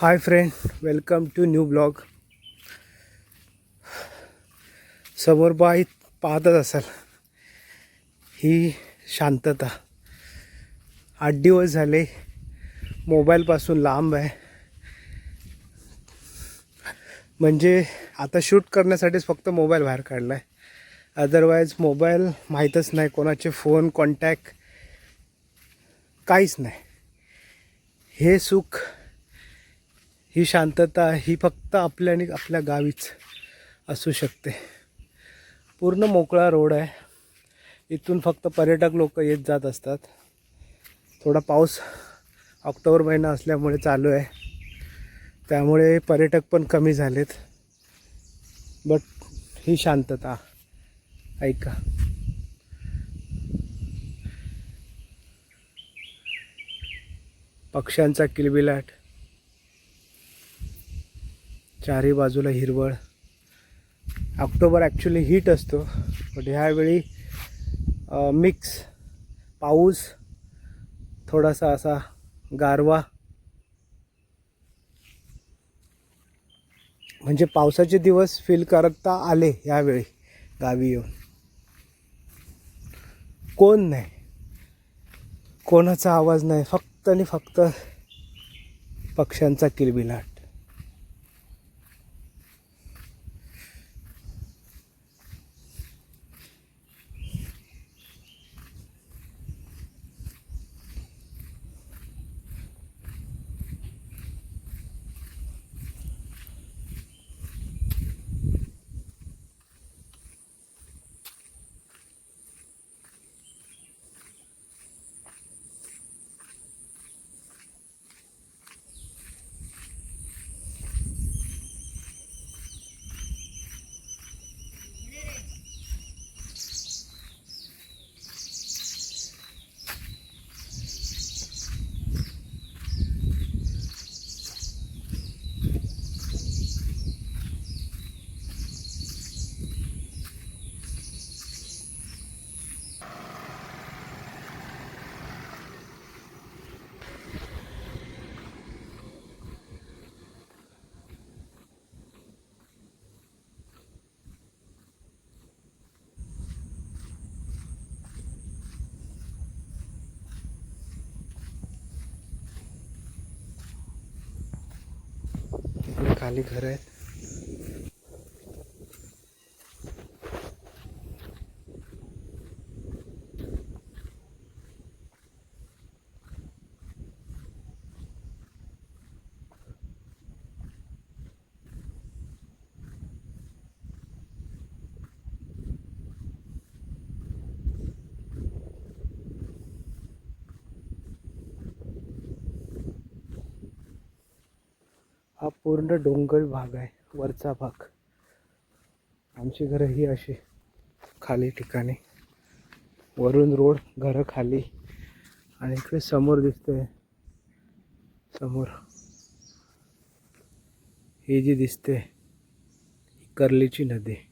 Hi friend welcome to new blog समोर बाई पाहतच असाल. ही शांतता. आठ दिवस झाले मोबाईलपासून लांब आहे. म्हणजे आता शूट करण्यासाठीच फक्त मोबाईल बाहेर काढला आहे अदरवाईज मोबाईल माहीतच नाही कोणाचे फोन कॉन्टॅक्ट काहीच नाही. हे सुख ही शांतता ही फक्त आपल्या आणि आपल्या गावीच असू शकते. पूर्ण मोकळा रोड आहे. इथून फक्त पर्यटक लोक येत जात असतात. थोडा पाऊस ऑक्टोबर महिना असल्यामुळे चालू आहे. त्यामुळे पर्यटक पण कमी झालेत. बट ही शांतता ऐका. पक्ष्यांचा किलबिलाट. चारही बाजूला हिरवळ. ऑक्टोबर ॲक्च्युली हीट असतो. बट ह्यावेळी मिक्स पाऊस थोडासा असा गारवा. म्हणजे पावसाचे दिवस फील करता आले यावेळी गावी येऊन. कोण नाही. कोणाचा आवाज नाही. फक्त आणि फक्त पक्ष्यांचा किलबिलाट इकडे खाली घर आहेत. पूर्ण डोंगर भाग आहे वरचा भाग. आमची घरं ही अशी खाली ठिकाणी. वरून रोड घरं खाली. आणि इकडे समोर दिसते समोर. ही जी दिसते ही कर्लीची नदी.